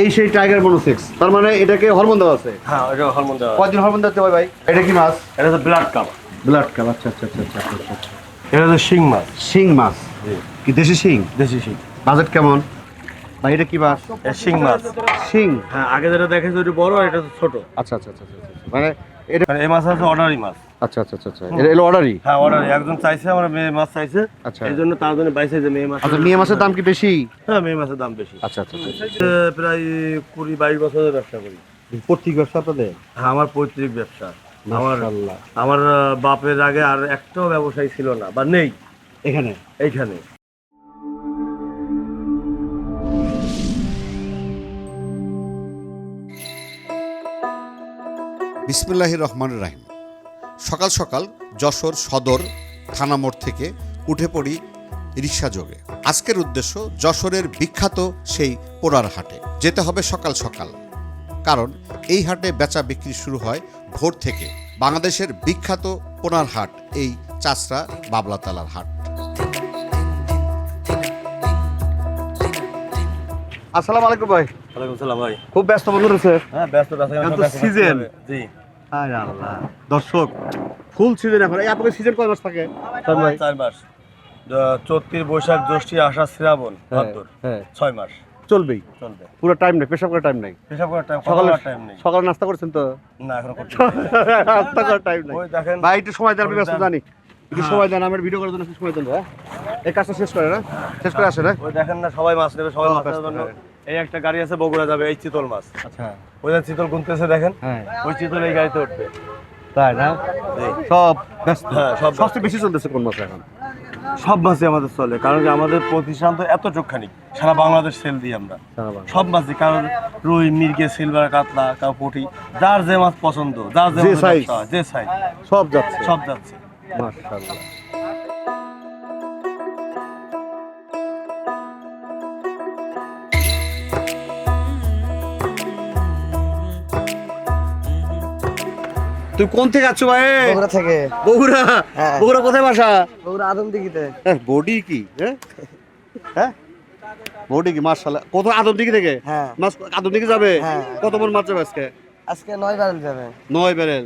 এই সেই tiger monosex তার মানে এটাকে হরমোন দেওয়া আছে। হ্যাঁ এটা হরমোন দেওয়া কয়দিন হরমোন দিতে হয় ভাই? এটা কি মাছ? এটা হচ্ছে ব্লাড কাপ ব্লাড কাপ আচ্ছা আচ্ছা আচ্ছা আচ্ছা এটা হচ্ছে শিং মাছ। শিং মাছ। কি দেশি শিং? দেশি শিং। বাজেট কেমন? ভাই এটা কি মাছ? শিং মাছ। শিং। হ্যাঁ আগে যেটা দেখেছি ওটা বড় এটা ছোট। আচ্ছা আচ্ছা আচ্ছা আচ্ছা, আচ্ছা। মানে এটা মানে এই মাছ হচ্ছে অর্ডারি মাছ। আচ্ছা আচ্ছা আচ্ছা এটা এলো অর্ডারই হ্যাঁ অর্ডারি। একজন চাইছে আমরা মেয়ে মাছ চাইছে। আচ্ছা। এই জন্য তার জন্য যে মেয়ে মাছ। আচ্ছা মেয়ে মাছের দাম কি বেশি? হ্যাঁ মেয়ে মাছের দাম বেশি। আচ্ছা আচ্ছা প্রায় কুড়ি বাইশ বছরের ব্যবসা করি। প্রত্যেক ব্যবসা আপনাদের? হ্যাঁ আমার পৈতৃক ব্যবসা। আমার বাপের আগে আর একটাও ব্যবসায়ী ছিল না বা নেই। এখানে? এইখানে। বিসমুল্লাহ রহমান রাহিম। সকাল সকাল যশোর সদর থানা মোড় থেকে উঠে পড়ি রিক্সা যোগে। আজকের উদ্দেশ্য যশোরের বিখ্যাত সেই পোড়ার হাটে। যেতে হবে সকাল সকাল। কারণ এই হাটে বেচা বিক্রি শুরু হয় ভোর থেকে। বাংলাদেশের বিখ্যাত পোড়ার হাট, এই চাষরা বাবলাতালার হাট। আসসালামু আলাইকুম ভাই। ওয়ালাইকুম সালাম ভাই। খুব ব্যস্ত বন্ধু রয়েছে। হ্যাঁ ব্যস্ত ব্যস্ত এখন জি। আল্লাহ দর্শক ফুল সিজন এখন। এই আপনাদের সিজন কয় মাস থাকে? চার মাস। চৈত্রিশ বৈশাখ জ্যৈষ্ঠী আষাঢ় শ্রাবণ ভাদ্র। হ্যাঁ। ছয় মাস। চলবেই। চলবে। পুরো টাইম নেই পেশাব করার টাইম নেই। পেশাব করার টাইম সকালে টাইম নেই। সকালে নাস্তা করছেন তো? না এখনও করতে নাস্তা করার টাইম নেই। ওই দেখেন ভাই একটু সময় দেন ব্যস্ত জানি। একটু সময় দেন আমার ভিডিও করার জন্য একটু সময় দেন ভাই এই কাজটা শেষ করে না? শেষ করে আসে না ওই দেখেন না সবাই মাছ নেবে সবাই মাছ হ্যাঁ। এই একটা গাড়ি আছে বগুড়া যাবে এই চিতল মাছ। আচ্ছা। ওই যে চিতল গুনতেছে দেখেন? হ্যাঁ। ওই চিতল এই গাড়িতে উঠবে। তাই না? সব ব্যস্ত। হ্যাঁ, সব সবচেয়ে বেশি চলতেছে কোন মাছ এখন? সব মাছই আমাদের চলে কারণ কি আমাদের প্রতিষ্ঠান তো এত চোখখানি। সারা বাংলাদেশ সেল দিই আমরা। সব মাছই কারণ রুই মির্গে সিলভার কাতলা কাউ পুঁটি যার যে মাছ পছন্দ যার যে যে হয়, যে সাইজ সব যাচ্ছে। সব যাচ্ছে। মাশাআল্লাহ। তুই কোন থেকে আছো ভাই? বগুড়া থেকে। বগুড়া? হ্যাঁ। বগুড়া কোথায় বাসা? বগুড়া আদম দিঘিতে বডি কি? হ্যাঁ? হ্যাঁ? বডি কি? মাশাআল্লাহ। কত আদম দিকে থেকে? হ্যাঁ। মাছ আদম দিকে যাবে? হ্যাঁ। কত মন মাছ যাবে আজকে? আজকে নয় ব্যারেল যাবে। নয় ব্যারেল।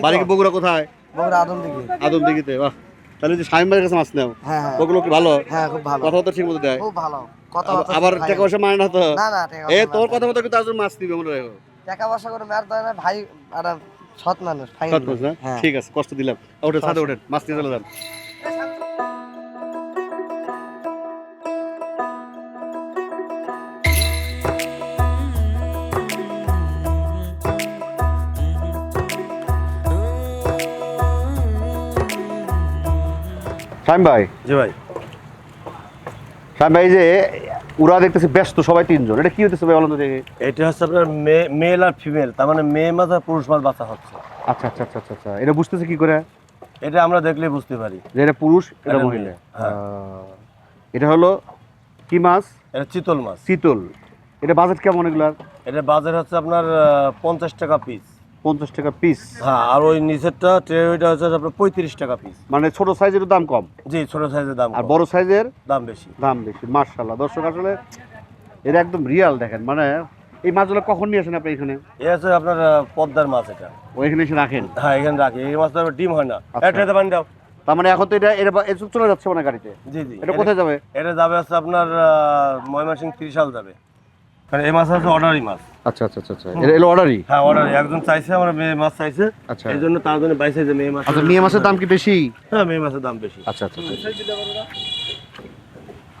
বাড়ি কি বগুড়া কোথায়? বগুড়া আদম দিঘি আদম দিঘিতে বাহ। তাহলে যে স্বামী বাড়ির কাছে মাছ নেও। হ্যাঁ হ্যাঁ। ওগুলো কি ভালো? হ্যাঁ খুব ভালো। কথা তো ঠিক মতো দেয়। খুব ভালো। কত আবার- টাকা পয়সা মানে না তো? না না এ তোর কথা মতো কিন্তু আজকে মাছ নিবে মনে রাখো। টাকা পয়সা করে মার দেয় না ভাই আর সৎ মানুষ সৎ মাছ না? হ্যাঁ। ঠিক আছে কষ্ট দিলাম। ওঠেন সাথে ওঠেন মাছ নিয়ে চলে যান। শাইম ভাই জি ভাই। ভাই এই যে উড়া দেখতেছি ব্যস্ত সবাই তিনজন। এটা কি হতেছে ভাই বলুন দেখি। এটা হচ্ছে আপনার মেল আর ফিমেল তার মানে মেয়ে মাছ আর পুরুষ মাছ বাঁচা হচ্ছে। আচ্ছা আচ্ছা আচ্ছা আচ্ছা, আচ্ছা। এটা বুঝতেছে কি করে? এটা আমরা দেখলেই বুঝতে পারি। যে এটা পুরুষ এটা মহিলা। হ্যাঁ। এটা হলো কি মাছ? এটা চিতল মাছ। চিতল। এটা বাজেট কেমন এগুলার? এটা বাজার হচ্ছে আপনার পঞ্চাশ টাকা পিস পঞ্চাশ টাকা পিস হ্যাঁ আর ওই নিচেরটা ট্রে ওইটা হচ্ছে আপনার পঁয়ত্রিশ টাকা পিস মানে ছোট সাইজের দাম কম? জি ছোট সাইজের দাম আর বড় সাইজের দাম বেশি। দাম বেশি মার্শাল্লাহ দর্শক আসলে এটা একদম রিয়াল দেখেন মানে এই মাছগুলো কখন নিয়ে আসেন আপনি এখানে? এ হচ্ছে আপনার পদ্মার মাছ এটা। ও এখানে এসে রাখেন? হ্যাঁ এখানে রাখি। এই মাছটা ডিম হয় না। আচ্ছা। এটা পানি দাও। তার মানে এখন তো এটা এটা চলে যাচ্ছে মানে গাড়িতে? জি জি। এটা কোথায় যাবে? এটা যাবে হচ্ছে আপনার ময়মনসিং ত্রিশাল যাবে। কারণ এই মাছ আছে অর্ডারি মাছ। আচ্ছা আচ্ছা আচ্ছা আচ্ছা। এটা এলো অর্ডারই হ্যাঁ অর্ডারি একজন চাইছে আমার মেয়ে মাছ চাইছে। আচ্ছা। এই জন্য তার জন্য বাইশে যে মেয়ে মাছ আচ্ছা মেয়ে মাছের দাম কি বেশি? হ্যাঁ মেয়ে মাছের দাম বেশি। আচ্ছা আচ্ছা আচ্ছা।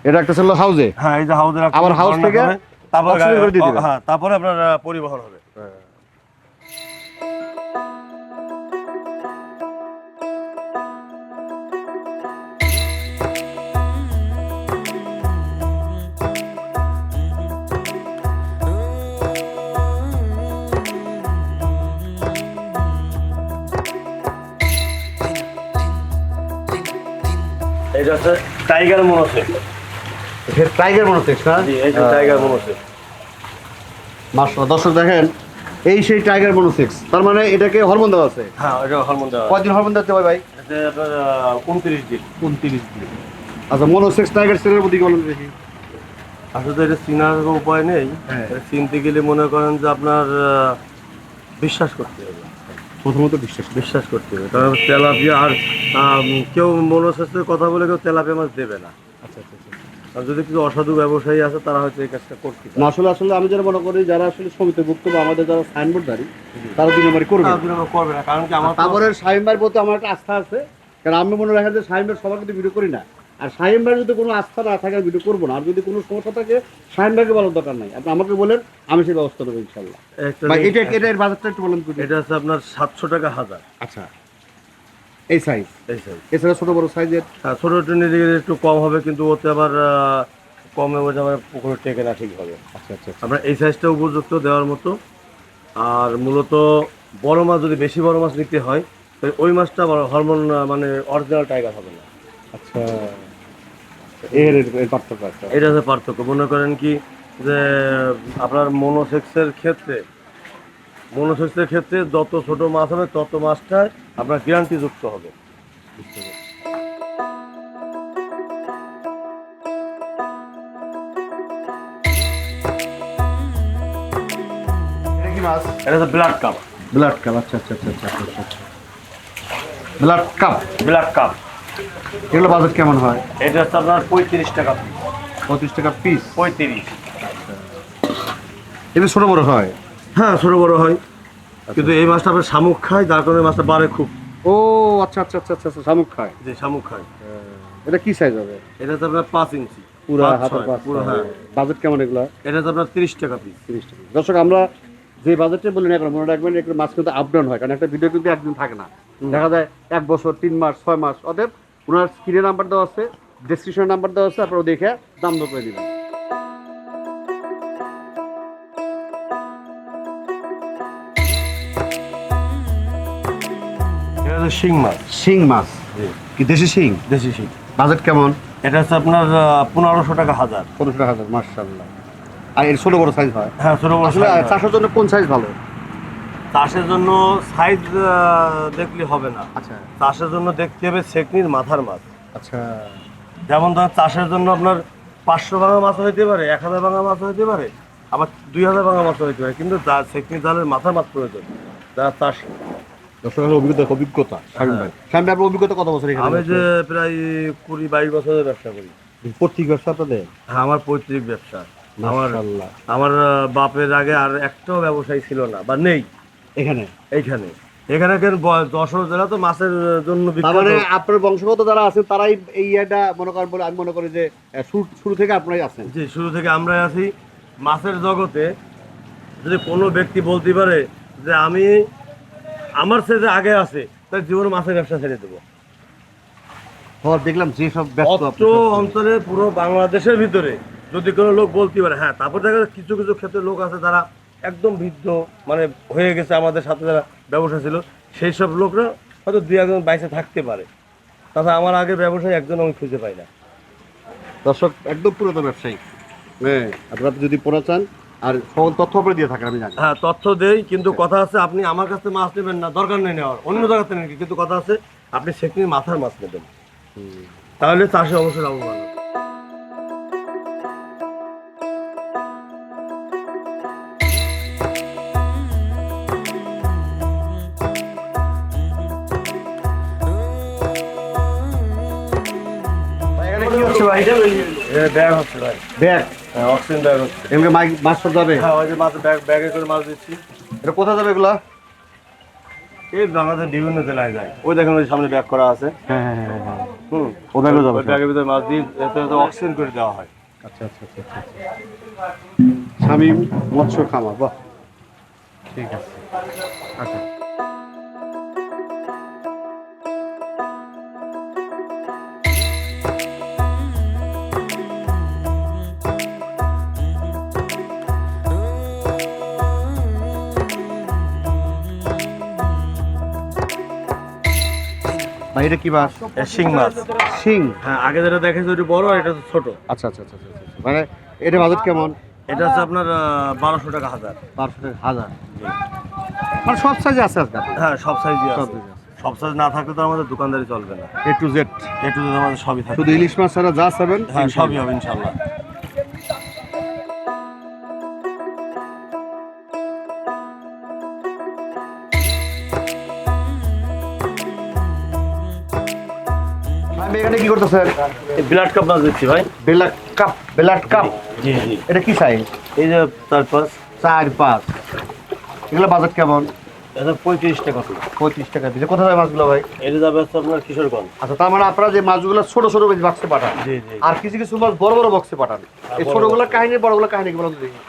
এটা একটা ছিল হাউজে হ্যাঁ এই যে হাউজে আবার হাউস থেকে তারপর গাড়ি- দিয়ে দিবে। হ্যাঁ তারপরে আপনার পরিবহন হবে। এটা হচ্ছে টাইগার মনোসেক টাইগার না? মনোসেক মাশাআল্লাহ দর্শক দেখেন এই সেই টাইগার মনোসেক্স তার মানে এটাকে হরমোন দেওয়া আছে? হ্যাঁ এটা হরমোন দেওয়া আছে। কয়দিন হরমোন দিতে হয় ভাই? এটা আপনার উনত্রিশ দিন। উনত্রিশ দিন। আচ্ছা মনোসেক্স টাইগার সেলের প্রতি বলেন দেখি। আসলে তো এটা চিনার কোনো উপায় নেই। হ্যাঁ। চিনতে গেলে মনে করেন যে আপনার বিশ্বাস করতে হবে। প্রথমত বিশ্বাস বিশ্বাস করতে হবে। কারণ তেলাপিয়া আর কেউ মনোস্বাস্থ্যের কথা বলে কেউ তেলাপিয়া মাছ দেবে না। আচ্ছা আচ্ছা আচ্ছা। আর যদি কিছু অসাধু ব্যবসায়ী আছে তারা হয়তো এই কাজটা করতে না আসলে আসলে আমি যারা মনে করি যারা আসলে সমিতিভুক্ত বা আমাদের যারা সাইনবোর্ডধারী তারা দুই নম্বরই করবে। তারা দুই নম্বর করবে না কারণ কি আমার তারপরে ভাইয়ের প্রতি আমার একটা আস্থা আছে। কারণ আমি মনে রাখেন যে ভাই সবার কিন্তু ভিডিও করি না। আর শাহিম ভাইয়ের যদি কোনো আস্থা না থাকে আমি ভিডিও করব না। আর যদি কোনো সমস্যা থাকে শাহিম ভাইকে বলার দরকার নাই। আপনি আমাকে বলেন আমি সেই ব্যবস্থা নেব ইনশাল্লাহ ভাই এটা এটা এর বাজারটা একটু বলেন। এটা আছে আপনার সাতশো টাকা হাজার। আচ্ছা। এই সাইজ এই সাইজ এছাড়া ছোট বড় সাইজের হ্যাঁ ছোটো ট্রেনে দিকে একটু কম হবে কিন্তু ওতে আবার কমে বোঝা আমার পুকুরে টেকে না ঠিক হবে। আচ্ছা আচ্ছা আচ্ছা। আমরা এই সাইজটা উপযুক্ত দেওয়ার মতো। আর মূলত বড় মাছ যদি বেশি বড় মাছ নিতে হয় ওই মাছটা হরমোন মানে অরিজিনাল টাইগার হবে না। আচ্ছা। এর এর এর পার্থক্য আছে এটা হচ্ছে পার্থক্য মনে করেন কি যে আপনার মনোসেক্সের ক্ষেত্রে মনোসেক্সের ক্ষেত্রে যত ছোট মাছ হবে তত মাছটায় আপনার গ্যারান্টি যুক্ত হবে। এটা মাছ? এটা হচ্ছে ব্লাড কাপ ব্লাড কাপ আচ্ছা আচ্ছা আচ্ছা আচ্ছা আচ্ছা আচ্ছা ব্লাড কাপ ব্লাড কাপ এগুলো বাজেট কেমন হয়? এটা হচ্ছে আপনার পঁয়ত্রিশ টাকা। পঁচিশ টাকা পিস পঁয়ত্রিশ। এমনি ছোট বড় হয়? হ্যাঁ ছোট বড় হয়। কিন্তু এই মাছটা আপনার শামুক খায় যার কারণে মাছটা বাড়ে খুব। ও আচ্ছা আচ্ছা আচ্ছা আচ্ছা আচ্ছা শামুক খায়? যে শামুক খায়। এটা কি সাইজ হবে? এটা হচ্ছে আপনার পাঁচ ইঞ্চি। পুরা হাতের পাঁচ। পুরো হ্যাঁ। বাজেট কেমন এগুলো? এটা হচ্ছে আপনার তিরিশ টাকা পিস তিরিশ টাকা। দর্শক আমরা যে বাজেটে বলি না এখন মনে রাখবেন একটু মাছ কিন্তু আপ ডাউন হয় কারণ একটা ভিডিও কিন্তু একদিন থাকে না। দেখা যায় এক বছর তিন মাস ছয় মাস। অতএব ওনার স্ক্রিনে নাম্বার দেওয়া আছে ডেসক্রিপশন নাম্বার দেওয়া আছে আপনারা দেখে দাম দর করে হচ্ছে শিং মাছ। শিং মাছ? কি দেশি শিং? দেশি শিং। বাজেট কেমন? এটা হচ্ছে আপনার পনেরোশো টাকা হাজার। পনেরোশো হাজার মার্শাল্লাহ আর এর ছোটো বড় সাইজ হয়? হ্যাঁ ছোটো বড় আসলে। চাষের জন্য কোন সাইজ ভালো? চাষের জন্য সাইজ দেখলে হবে না। আচ্ছা। চাষের জন্য দেখতে হবে সেকনির মাথার মাছ। আচ্ছা। যেমন ধর চাষের জন্য আপনার পাঁচশো ভাঙা মাছ হইতে পারে এক হাজার ভাঙা মাছ হইতে পারে আবার দুই হাজার ভাঙা মাছ হইতে পারে কিন্তু যা সেকনি জালের মাথার মাছ প্রয়োজন যারা চাষি। অভিজ্ঞতা অভিজ্ঞতা স্বামী ভাই। স্বামী আপনার অভিজ্ঞতা কত বছর এখানে আমি যে প্রায় কুড়ি বাইশ বছরের ব্যবসা করি। প্রত্যেক ব্যবসা আপনাদের? হ্যাঁ আমার পৈতৃক ব্যবসা। আমার বাপের আগে আর একটাও ব্যবসায়ী ছিল না বা নেই। এখানে? এইখানে এখানে কেন যশোর জেলা তো মাছের জন্য মানে আপনার বংশগত যারা আছেন তারাই এই ইয়েটা মনে করেন বলে আমি মনে করি যে শুরু শুরু থেকে আপনারাই আছেন। জি শুরু থেকে আমরা আছি। মাছের জগতে যদি কোনো ব্যক্তি বলতে পারে যে আমি আমার সাথে আগে আছে তাই জীবনে মাছের ব্যবসা ছেড়ে দেবো। দেখলাম যে সব ব্যস্ত অত্র অঞ্চলে পুরো বাংলাদেশের ভিতরে যদি কোনো লোক বলতে পারে হ্যাঁ তারপর দেখা কিছু কিছু ক্ষেত্রে লোক আছে যারা একদম বৃদ্ধ মানে হয়ে গেছে আমাদের সাথে যারা ব্যবসা ছিল সেই সব লোকরা হয়তো দুই একজন বাইসে থাকতে পারে। তাছাড়া আমার আগে ব্যবসায় একজন আমি খুঁজে পাই না। দর্শক একদম পুরাতন ব্যবসায়ী। হ্যাঁ আপনারা যদি পড়া চান আর সকল তথ্য আপনি দিয়ে থাকেন আমি জানি। হ্যাঁ তথ্য দেই কিন্তু কথা আছে আপনি আমার কাছে মাছ নেবেন না দরকার নেই নেওয়ার। অন্য জায়গাতে নেন কিন্তু কথা আছে আপনি সেখানে মাথার মাছ নেবেন। তাহলে চাষে অবশ্যই লাভবান হবে। ব্যাগ হচ্ছে ভাই। ব্যাগ? হ্যাঁ অক্সিজেন ব্যাগ হচ্ছে। এমনি মাছ মাছ সব যাবে হ্যাঁ ওই যে মাছ ব্যাগ ব্যাগে করে মাছ দিচ্ছি। এটা কোথায় যাবে এগুলা? এই বাংলাদেশের বিভিন্ন জেলায় যায়। ওই দেখেন ওই সামনে ব্যাগ করা আছে। হ্যাঁ হ্যাঁ হ্যাঁ হ্যাঁ। হুম। ও ব্যাগে যাবে ব্যাগের ভিতরে মাছ দিয়ে এতে অক্সিজেন করে দেওয়া হয়। আচ্ছা আচ্ছা আচ্ছা আচ্ছা। স্বামী মৎস্য খামার বাহ। ঠিক আছে। আচ্ছা। এটা কি মাছ? শিং মাছ। শিং? হ্যাঁ আগে যেটা দেখেছি ওটা বড় আর এটা তো ছোট। আচ্ছা আচ্ছা আচ্ছা আচ্ছা আচ্ছা। মানে এটা বাজেট কেমন? এটা হচ্ছে আপনার বারোশো টাকা হাজার। পাঁচশো টাকা হাজার। মানে সব সাইজে আছে আজকাল হ্যাঁ সব সাইজই সব আছে। সব সাইজ না থাকলে তো আমাদের দোকানদারি চলবে না। এ টু জেড একটু আমাদের সবই থাকে। শুধু ইলিশ মাছ ছাড়া যা চাবেন হ্যাঁ সবই হবে ইনশাল্লাহ আপনি এখানে কি করতেছেন? ব্লাড কাপ মাছ দিচ্ছি ভাই। বেলাট কাপ বেলাট কাপ? জি জি। এটা কি সাইজ? এই যে তারপর চার পাঁচ। এগুলো বাজেট কেমন? এটা পঁয়ত্রিশ টাকা পঁয়ত্রিশ টাকা দিচ্ছে কোথায় মাছগুলো ভাই? এটা যাবে হচ্ছে আপনার কিশোরগঞ্জ। আচ্ছা তার মানে আপনারা যে মাছগুলো ছোট ছোট বাক্সে পাঠান জি জি। আর কিছু কিছু মাছ বড় বড় বক্সে পাঠান। এই বড় ছোটগুলো কাহিনী বড়গুলো কাহিনী কি বলুন দেখি।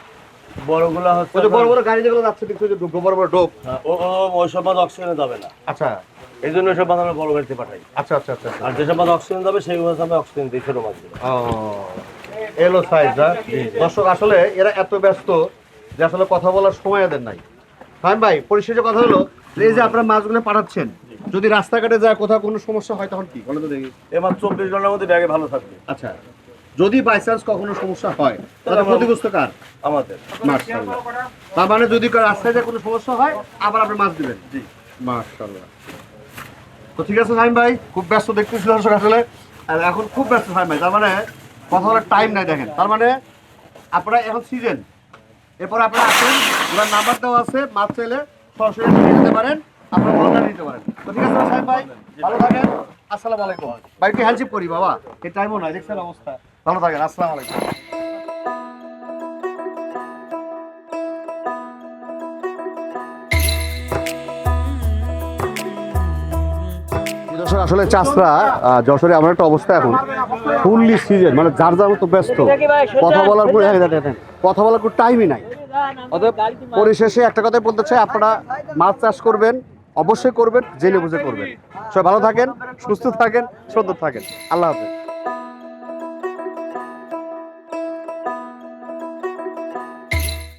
বড়গুলা হচ্ছে বড় বড় গাড়ি যেগুলো যাচ্ছে দেখছ যে বড় বড় ডোব। হ্যাঁ, ও ও মাছ অক্সিজেনে যাবে না। আচ্ছা। এই জন্য ওইসব মাছ আমরা বড় গাড়িতে পাঠাই। আচ্ছা আচ্ছা আচ্ছা আচ্ছা। আর যেসব মাছ অক্সিজেন যাবে সেই মাছ আমরা অক্সিজেন দিই ছোট ও এলো সাইজ দর্শক আসলে এরা এত ব্যস্ত যে আসলে কথা বলার সময় এদের নাই। ফাহিম ভাই পরিশেষে কথা হলো যে এই যে আপনারা মাছগুলো পাঠাচ্ছেন যদি রাস্তাঘাটে যায় কোথাও কোনো সমস্যা হয় তখন কি? বলো তো দেখি। এই মাছ চব্বিশ ঘণ্টার মধ্যে ব্যাগে ভালো থাকবে। আচ্ছা যদি বাই চান্স কখনো সমস্যা হয় তাহলে ক্ষতিগ্রস্ত কার? আমাদের। মাশাআল্লাহ। তার মানে যদি রাস্তায় যায় কোনো সমস্যা হয় আবার আপনি মাছ দিবেন। জি। মাশাআল্লাহ। তো ঠিক আছে ফাহিম ভাই, খুব ব্যস্ত দেখতেছি দর্শক আসলে। আর এখন খুব ব্যস্ত ফাহিম ভাই, তার মানে কথা বলার টাইম নাই, দেখেন। তার মানে আপনারা এখন সিজন এরপর আপনারা আসেন ওনার নাম্বার দেওয়া আছে, মাছ চাইলে সরাসরি নিয়ে যেতে পারেন, আপনারা অর্ডার নিতে পারেন। তো ঠিক আছে সাহেব ভাই, ভালো থাকেন। আসসালামু আলাইকুম। ভাই, একটু হ্যান্ডশিপ করি, বাবা। এই টাইমও নয় দেখছেন অবস্থা। ভালো থাকেন, আসসালামু আলাইকুম। দর্শক আসলে চাষরা যশোরে আমার একটা অবস্থা এখন। ফুললি সিজন মানে যার যার মতো ব্যস্ত। কথা বলার পরে কথা বলার কোনো টাইমই নাই। অতএব পরিশেষে একটা কথাই বলতে চাই, আপনারা মাছ চাষ করবেন, অবশ্যই করবেন, জেলে বুঝে করবেন। সবাই ভালো থাকেন, সুস্থ থাকেন, সুন্দর থাকেন। আল্লাহ হাফেজ।